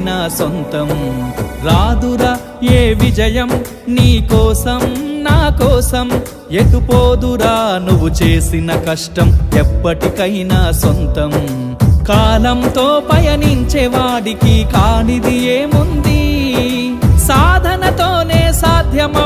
నా సొంతం. రాదురా ఏ విజయం? నీ కోసం నా కోసం ఎటుపోదురా నువ్వు చేసిన కష్టం? ఎప్పటికైనా సొంతం. కాలంతో పయనించే వాడికి కానిది ఏముంది? సాధనతోనే సాధ్యమా?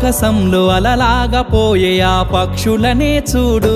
ఆకాశంలో అలలాగా పోయే ఆ పక్షులనే చూడు.